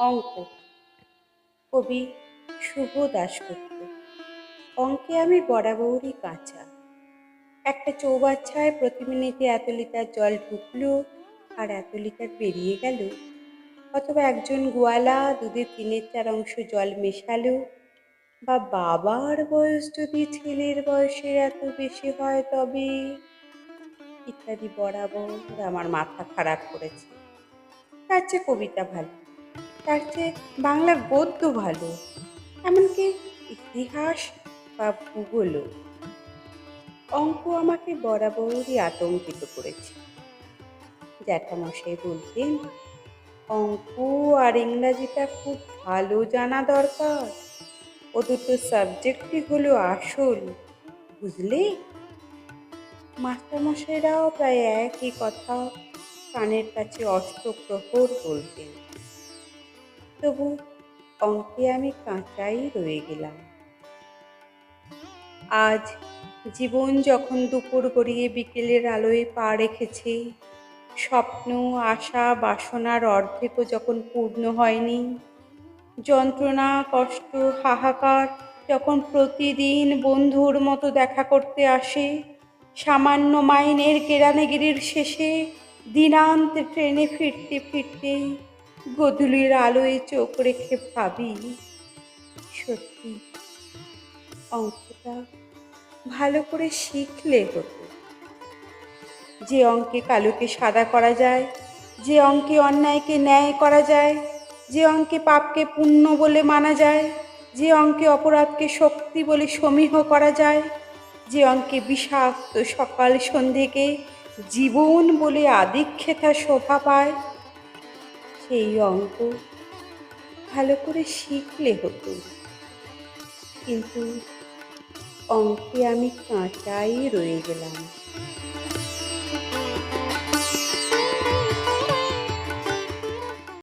অঙ্ক কবি শুভ দাশগুপ্ত। অঙ্কে আমি বরাবরই কাঁচা। একটা চৌবাচ্চায় প্রতি মিনিটে এত লিটার জল ঢুকলো আর এত লিটার বেরিয়ে গেল। অথবা একজন গোয়ালা দুধের তিনের চার অংশ জল মেশালো। বা বাবার বয়স যদি ছেলের বয়সের এত বেশি হয় তবে? ইত্যাদি বরাবর আমার মাথা খারাপ করেছে। তার চেয়ে কবিতা ভালো। তার চেয়ে বাংলা গদ্য ভালো। এমনকি ইতিহাস বা ভূগোলও। অঙ্ক আমাকে বরাবরই আতঙ্কিত করেছে। জ্যাঠামশাই বলতেন, অঙ্ক আর ইংরাজিটা খুব ভালো জানা দরকার। ও দুটো সাবজেক্টই হলো আসল, বুঝলে? মাস্টারমশাইরাও প্রায় একই কথা কানের কাছে অষ্টপ্রহর বলতেন। তবু অঙ্কে আমি কাঁচাই রয়ে গেলাম। আজ জীবন যখন দুপুর গড়িয়ে বিকেলের আলোয় পা রেখেছে, স্বপ্ন, আশা, বাসনার অর্ধেকও যখন পূর্ণ হয়নি, যন্ত্রণা, কষ্ট, হাহাকার যখন প্রতিদিন বন্ধুর মতো দেখা করতে আসে, সামান্য মাইনের কেরানিগিরির শেষে দিনান্ত ট্রেনে ফিরতে ফিরতে গধূলির আলোয় চোখ রেখে ভাবি, সত্যি অঙ্কটা ভালো করে শিখলে হতো। যে অঙ্কে কালোকে সাদা করা যায়, যে অঙ্কে অন্যায়কে ন্যায় করা যায়, যে অঙ্কে পাপকে পুণ্য বলে মানা যায়, যে অঙ্কে অপরাধকে শক্তি বলে সমীহ করা যায়, যে অঙ্কে বিষাক্ত সকাল সন্ধেকে জীবন বলে আদিক্ষেতা শোভা পায় সেই অঙ্ক ভালো করে শিখলে হতো। কিন্তু অঙ্কে আমি কাঁচাই রয়ে গেলাম।